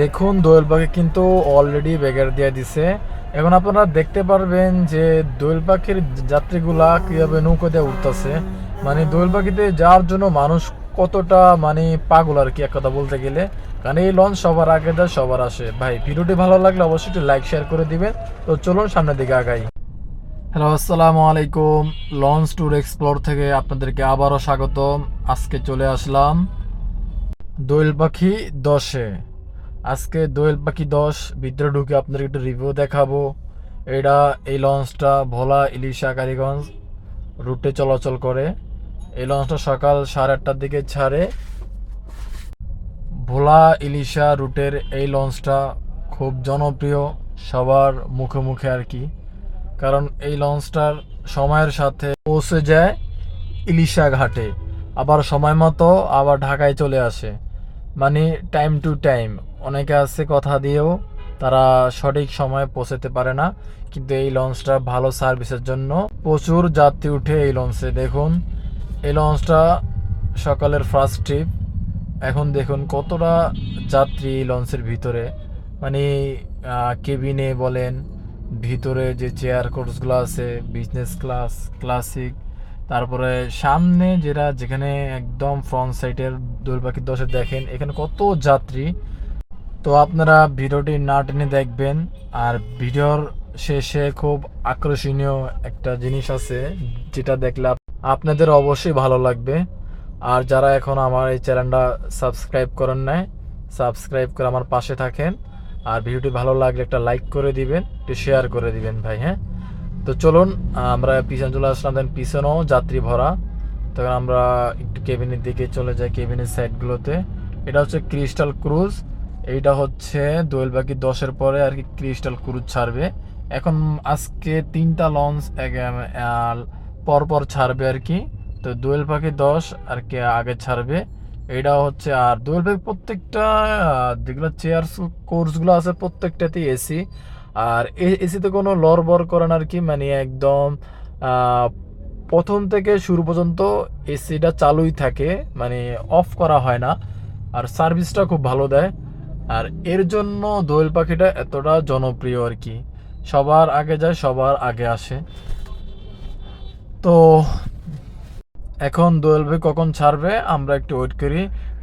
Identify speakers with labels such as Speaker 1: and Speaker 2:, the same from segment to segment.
Speaker 1: দেখুন, দোয়েল পাখি কিন্তু অলরেডি বেগার দিয়ে দিছে। এখন আপনারা দেখতে পারবেন যে দোয়েল পাখির যাত্রীগুলা কীভাবে নৌকো দিয়ে উঠতেছে। মানে দোয়েল পাখিতে যাওয়ার জন্য মানুষ কতটা মানে পাগল আর কি, এক কথা বলতে গেলে। কারণ এই লঞ্চ সবার আগে দেয়, সবার আসে। ভাই, ভিডিওটি ভালো লাগলে অবশ্যই একটু লাইক শেয়ার করে দিবেন। তো চলুন সামনের দিকে আগাই। হ্যালো, আসসালামু আলাইকুম। লঞ্চ ট্যুর এক্সপ্লোর থেকে আপনাদেরকে আবারও স্বাগতম। আজকে চলে আসলাম দোয়েল পাখি দশে। আজকে দোয়েল পাখি দশ, ভিতরে ঢুকে আপনাদের একটু রিভিউ দেখাবো। এটা, এই লঞ্চটা ভোলা ইলিশা কালীগঞ্জ রুটে চলাচল করে। এই লঞ্চটা সকাল সাড়ে আটটার দিকে ছাড়ে। ভোলা ইলিশা রুটের এই লঞ্চটা খুব জনপ্রিয় সবার মুখে মুখে আর কি। কারণ এই লঞ্চটার সময়ের সাথে পৌঁছে যায় ইলিশা ঘাটে। আবার সময় মতো আবার ঢাকায় চলে আসে। মানে টাইম টু টাইম অনেকে আছে কথা দিয়েও তারা সঠিক সময়ে পৌঁছাতে পারে না, কিন্তু এই লঞ্চটা ভালো সার্ভিসের জন্য প্রচুর যাত্রী উঠে এই লঞ্চে। দেখুন, এই লঞ্চটা সকালের ফার্স্ট ট্রিপ এখন দেখুন কতটা যাত্রী এই লঞ্চের ভিতরে। মানে কেবিনে বলেন, ভিতরে যে চেয়ার কোর্সগুলো আছে বিজনেস ক্লাস ক্লাসিক তারপরে সামনে যেটা, যেখানে একদম ফ্রন্ট সাইডের দোলপাখির দশে দেখেন, এখানে কত যাত্রী। তো আপনারা ভিডিওটি না টেনে দেখবেন, আর ভিডিওর শেষে খুব আকর্ষণীয় একটা জিনিস আছে, যেটা দেখলে আপনাদের অবশ্যই ভালো লাগবে। আর যারা এখন আমার এই চ্যানেলটা সাবস্ক্রাইব করেন নাই, সাবস্ক্রাইব করে আমার পাশে থাকেন। আর ভিডিওটি ভালো লাগলে একটা লাইক করে দিবেন, একটু শেয়ার করে দিবেন ভাই হ্যাঁ? তো চলুন, আমরা পিছনে চলে আসলাম, দেন পিছনেও যাত্রী ভরা। তখন আমরা একটু কেবিনের দিকে চলে যাই, কেবিনের সাইডগুলোতে। এটা হচ্ছে ক্রিস্টাল ক্রুজ। এইটা হচ্ছে দোয়েল বাকি দশের পরে আর কি ক্রিস্টাল ক্রুজ ছাড়বে। এখন আজকে তিনটা লঞ্চ পরপর ছাড়বে আর কি। তো দোয়েল পাখি দশ আর কি আগে ছাড়বে। এটা হচ্ছে আর দোয়েল পাখি প্রত্যেকটা যেগুলো চেয়ার কোর্সগুলো আছে প্রত্যেকটাতেই এসি আর এসিতে কোনো লড়বড় করে না আর কি মানে একদম প্রথম থেকে শুরু পর্যন্ত এসিটা চালুই থাকে মানে অফ করা হয় না। আর সার্ভিসটা খুব ভালো দেয়। আর এর জন্য দোয়েল পাখিটা এতটা জনপ্রিয় আর কি। সবার আগে যায়, সবার আগে আসে। তো এখন দোয়েল ভাই কখন ছাড়বে, আমরা একটু ওয়েট করি।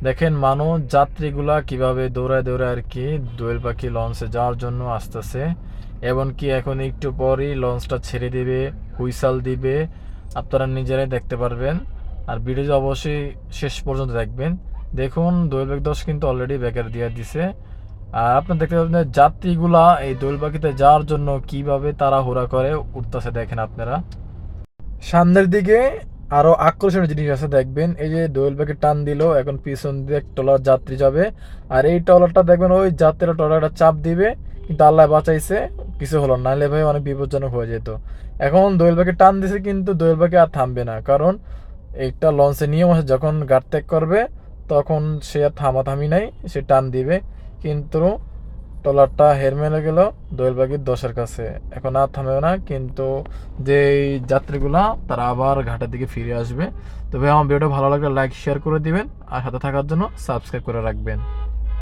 Speaker 1: দেখেন মানুষ যাত্রীগুলা কীভাবে দৌড়ায় দৌড়ায় আর কি দোয়েল পাখি লঞ্চে যাওয়ার জন্য আসতেছে। এমনকি এখন একটু পরই লঞ্চটা ছেড়ে দিবে, হুইসাল দিবে। আপনারা নিজেরাই দেখতে পারবেন। আর ভিডিও অবশ্যই শেষ পর্যন্ত দেখবেন। দেখুন, দোয়েল পাখি দশ কিন্তু অলরেডি ব্যাকের দিয়ে দিছে। আর আপনার দেখতে পাবেন যাত্রীগুলা এই দোয়েল পাখিতে যাওয়ার জন্য কীভাবে তারা হুড়া করে উঠতেছে দেখেন আপনারা। সামনের দিকে আরও আকর্ষণীয় জিনিস আছে, দেখবেন। এই যে দোয়েল ব্যাগে টান দিল, এখন পিছন দিয়ে টলার যাত্রী যাবে। আর এই টলারটা দেখবেন, ওই যাত্রীরা টলারটা চাপ দিবে, কিন্তু আল্লাহ বাঁচাইছে, কিছু হলো না। নাহলে ভাই অনেক বিপজ্জনক হয়ে যেত। এখন দোয়েল ব্যাগে টান দিছে, কিন্তু দোয়েল ব্যাগে আর থামবে না। কারণ একটা লঞ্চের নিয়ম আছে, যখন গাড় ত্যাগ করবে তখন সে আর থামাথামি নাই, সে টান দিবে। কিন্তু ট্রলারটা হের মেলে গেল দোয়েল বাগির দশের কাছে। এখন আর থামেও না, কিন্তু যেই যাত্রীগুলো, তারা আবার ঘাটের দিকে ফিরে আসবে। তবে আমার ভিডিওটা ভালো লাগলে লাইক শেয়ার করে দিবেন। আর সাথে থাকার জন্য সাবস্ক্রাইব করে রাখবেন।